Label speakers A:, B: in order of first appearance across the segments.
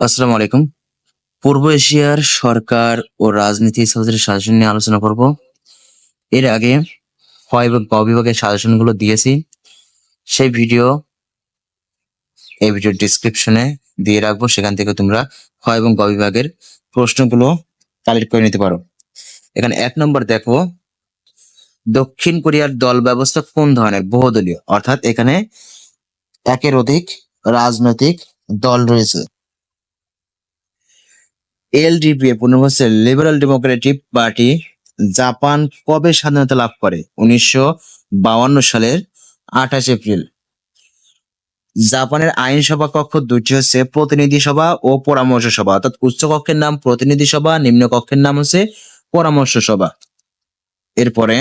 A: আসসালামু আলাইকুম। পূর্ব এশিয়ার সরকার ও রাজনীতি সহজের শাসন নিয়ে আলোচনা করব। এর আগে এবং গ বিভাগের সাজেশনগুলো দিয়েছি। সেই ভিডিও, এই ভিডিও ডিসক্রিপশনে দিয়ে রাখব। সেখান থেকে তোমরা খ এবং গ বিভাগের প্রশ্নগুলো কালেক্ট করে নিতে পারো। এখানে এক নম্বর দেখো, দক্ষিণ কোরিয়ার দল ব্যবস্থা কোন ধরনের? বহুদলীয়। অর্থাৎ এখানে একের অধিক রাজনৈতিক দল রয়েছে। এলডিপি হচ্ছে লিবারাল ডেমোক্রেটিক পার্টি জাপান কবে স্বাধীনতা লাভ করে? উনিশশো সালের আঠাশ এপ্রিল। জাপানের আইনসভা কক্ষ দুটি হচ্ছে প্রতিনিধি সভা ও পরামর্শ সভা। অর্থাৎ উচ্চ কক্ষের নাম প্রতিনিধি সভা, নিম্ন কক্ষের নাম হচ্ছে পরামর্শ সভা। এরপরে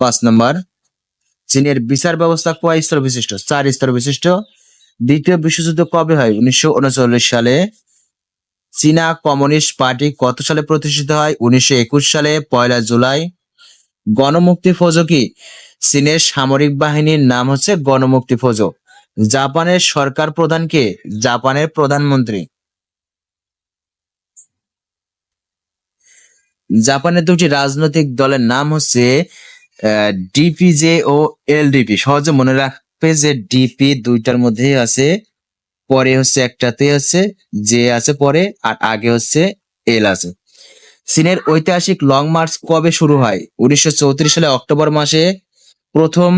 A: পাঁচ নম্বর, চীনের বিচার ব্যবস্থা কয় স্তর বিশিষ্ট? চার স্তর বিশিষ্ট। দ্বিতীয় বিশ্বযুদ্ধ কবে হয়? উনিশশো উনচল্লিশ সালে চীনা কমিউনিস্ট পার্টি কত সালে প্রতিষ্ঠিত হয়? উনিশশো একুশ সালে, পয়লা জুলাই। গণমুক্তি ফৌজ কি? চীনের সামরিক বাহিনীর নাম হচ্ছে গণমুক্তি ফৌজ। জাপানের সরকার প্রধান কে? জাপানের প্রধানমন্ত্রী। জাপানের দুটি রাজনৈতিক দলের নাম হচ্ছে ডিপিজে ও এলডিপি। সহজে মনে রাখবে যে ডিপি দুইটার মধ্যেই আছে। পরে হচ্ছে একটাতে আছে জে আছে পরে, আর আগে হচ্ছে এল আছে। চীনের ঐতিহাসিক লং মার্চ কবে শুরু হয়? উনিশশো চৌত্রিশ সালে অক্টোবর মাসে প্রথম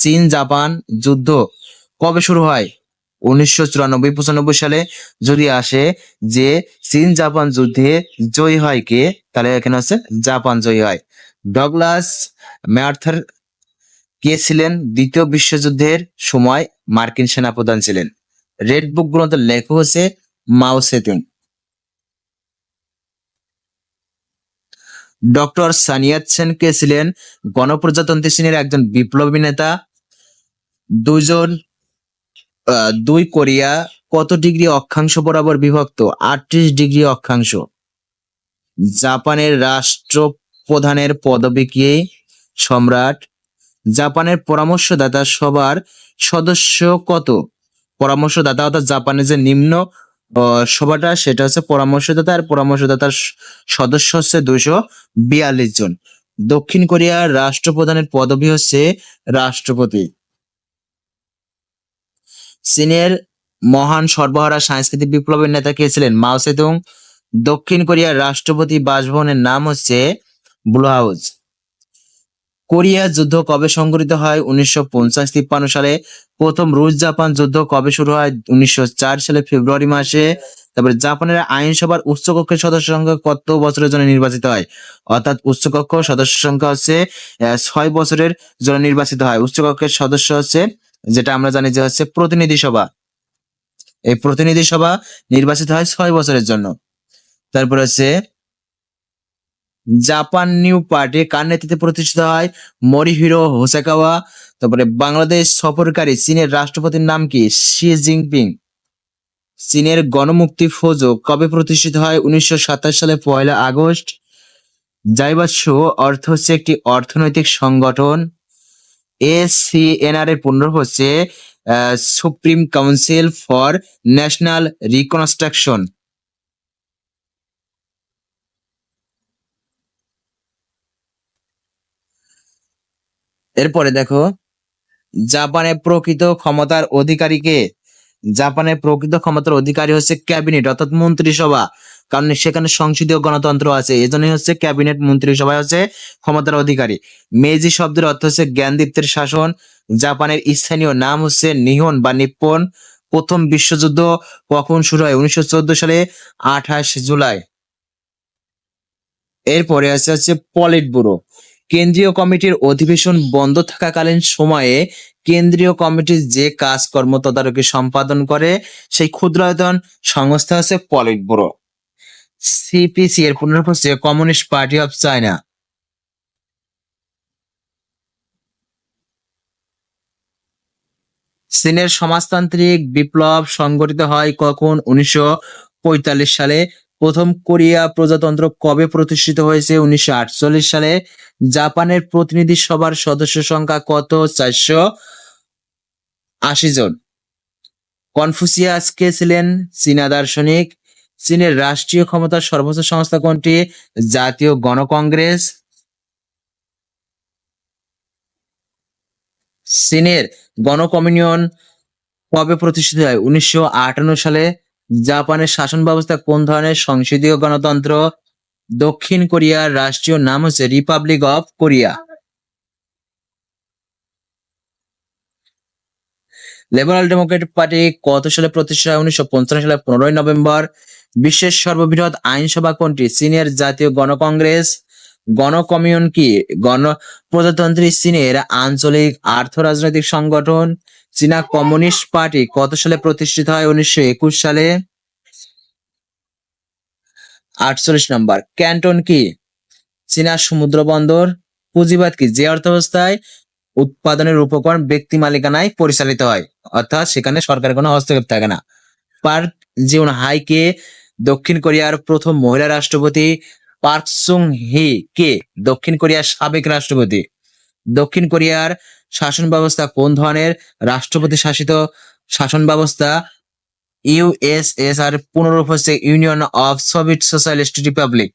A: চীন জাপান যুদ্ধ কবে শুরু হয়? উনিশশো চুরানব্বই, পঁচানব্বই সালে যদি আসে যে চীন জাপান যুদ্ধে জয়ী হয় কে, তাহলে এখানে হচ্ছে জাপান জয়ী হয়। ডগলাস ম্যার্থার কে ছিলেন? দ্বিতীয় বিশ্বযুদ্ধের সময় মার্কিন সেনাপ্রধান ছিলেন। রেড বুক গ্রন্থের লেখক হচ্ছে Mao Zedong doctor Sun Yat Sen কে ছিলেন গণপ্রজাতন্ত্রী চীনের একজন বিপ্লবী নেতা। দুইজন আহ, দুই কোরিয়া কত ডিগ্রি অক্ষাংশ বরাবর বিভক্ত? আটত্রিশ ডিগ্রি অক্ষাংশ। জাপানের রাষ্ট্রপ্রধানের পদবী কি? সম্রাট। জাপানের পরামর্শদাতা সবার সদস্য কত? পরামর্শদাতা অর্থাৎ জাপানের যে নিম্ন সভাটা সেটা হচ্ছে পরামর্শদাতা আর পরামর্শদাতার সদস্য হচ্ছে দুইশো বিয়াল্লিশ জন। দক্ষিণ কোরিয়ার রাষ্ট্রপ্রধানের পদবী হচ্ছে রাষ্ট্রপতি। চীনের মহান সর্বহারা সাংস্কৃতিক বিপ্লবের নেতা কে ছিলেন? মাও সেতুং। দক্ষিণ কোরিয়ার রাষ্ট্রপতি বাসভবনের নাম হচ্ছে ব্লু হাউস কোরিয়া যুদ্ধ কবে সংঘটিত হয়? উনিশশো পঞ্চাশ তিপ্পান্ন সালে প্রথম রুশ জাপান যুদ্ধ কবে শুরু হয়? উনিশশো চার সালে ফেব্রুয়ারি মাসে। তারপরে জাপানের আইনসভার উচ্চকক্ষের সদস্য সংখ্যা কত বছরের জন্য নির্বাচিত হয়? অর্থাৎ উচ্চকক্ষ সদস্য সংখ্যা হচ্ছে ছয় বছরের জন্য নির্বাচিত হয়। উচ্চকক্ষের সদস্য হচ্ছে, যেটা আমরা জানি যে হচ্ছে প্রতিনিধি সভা। এই প্রতিনিধি সভা নির্বাচিত হয় ছয় বছরের জন্য। তারপর হচ্ছে জাপান নিউ পার্টি কার নেতৃত্বে প্রতিষ্ঠিত হয়? মরিহিরো হোসাকাওয়া। তারপরে বাংলাদেশ সফরকারী চীনের রাষ্ট্রপতির নাম কি? Xi Jinping. চীনের গণমুক্তি ফৌজ কবে প্রতিষ্ঠিত হয়? উনিশশো সাতাশ সালে পয়লা আগস্ট। জাইবাৎসু অর্থ হচ্ছে একটি অর্থনৈতিক সংগঠন। এসিএনআর এর পুনরূপ হচ্ছে supreme council for national reconstruction. এরপরে দেখো জাপানের প্রকৃত ক্ষমতার অধিকারীকে জাপানের প্রকৃত ক্ষমতার অধিকারী হচ্ছে ক্যাবিনেট, অর্থাৎ মন্ত্রিসভা। কারণ সেখানে সংসদীয় গণতন্ত্র আছে এই জন্যই হচ্ছে ক্যাবিনেট মন্ত্রিসভা হচ্ছে ক্ষমতার অধিকারী। মেজি শব্দের অর্থ হচ্ছে জ্ঞানদীপ্তের শাসন। জাপানের স্থানীয় নাম হচ্ছে নিহন বা নিপ্পন। প্রথম বিশ্বযুদ্ধ কখন শুরু হয়? উনিশশো চোদ্দ সালে আঠাশ জুলাই। এরপরে আছে হচ্ছে পলিট ব্যুরো কেন্দ্রীয় কমিটির অধিবেশন বন্ধ থাকাকালীন সময়ে কেন্দ্রীয় কমিটি যে কাজকর্ম তদারকি সম্পাদন করে, সেই ক্ষুদ্রায়তন সংস্থা হচ্ছে পলিট ব্যুরো সিপিসি এর হচ্ছে কমিউনিস্ট পার্টি অফ চায়না চীনের সমাজতান্ত্রিক বিপ্লব সংগঠিত হয় কখন? উনিশশো পঁয়তাল্লিশ সালে প্রথম কোরিয়া প্রজাতন্ত্র কবে প্রতিষ্ঠিত হয়েছে? উনিশশো আটচল্লিশ সালে। জাপানের প্রতিনিধি সভার সদস্য সংখ্যা কত? চারশো আশি জন। কনফুসিয়াস কে ছিলেন? চীনা দার্শনিক। চীনের রাষ্ট্রীয় ক্ষমতার সর্বোচ্চ সংস্থা কোনটি? জাতীয় গণকংগ্রেস। চীনের গণকমিউনিয়ন কবে প্রতিষ্ঠিত হয়? উনিশশো আটান্ন সালে। জাপানের শাসন ব্যবস্থা কোন ধরনের সংসদীয় গণতন্ত্র? দক্ষিণ কোরিয়ার রাষ্ট্রীয় নাম হচ্ছে republic of Korea liberal democratic party কত সালে প্রতিষ্ঠা হয়? উনিশশো পঞ্চান্ন সালে পনেরোই নভেম্বর। বিশ্বের সর্ববৃহৎ আইনসভা কোনটি? চীনের জাতীয় গণকংগ্রেস। গণকমিউন কি? গণ প্রজাতন্ত্রী চীনের আঞ্চলিক আর্থ রাজনৈতিক সংগঠন। চীনা কমিউনিস্ট পার্টি কত সালে প্রতিষ্ঠিত হয়? উনিশশো একুশ সালে। আটচল্লিশ নম্বর। ক্যান্টন কি? চীনা সমুদ্র বন্দর। পুঁজিবাদ কি? যে অর্থাবস্থায় উৎপাদনের উপকরণ ব্যক্তি মালিকানায় পরিচালিত হয়। অর্থাৎ সেখানে সরকারের কোনো হস্তক্ষেপ থাকে না। পার্ক জিউন হাই কে দক্ষিণ কোরিয়ার প্রথম মহিলা রাষ্ট্রপতি পার্ক সুং হি কে? দক্ষিণ কোরিয়ার সাবেক রাষ্ট্রপতি। দক্ষিণ কোরিয়ার শাসন ব্যবস্থা কোন ধরনের? রাষ্ট্রপতি শাসিত শাসন ব্যবস্থা ইউএসএসআর পুনরূপ হচ্ছে union of Soviet socialist republic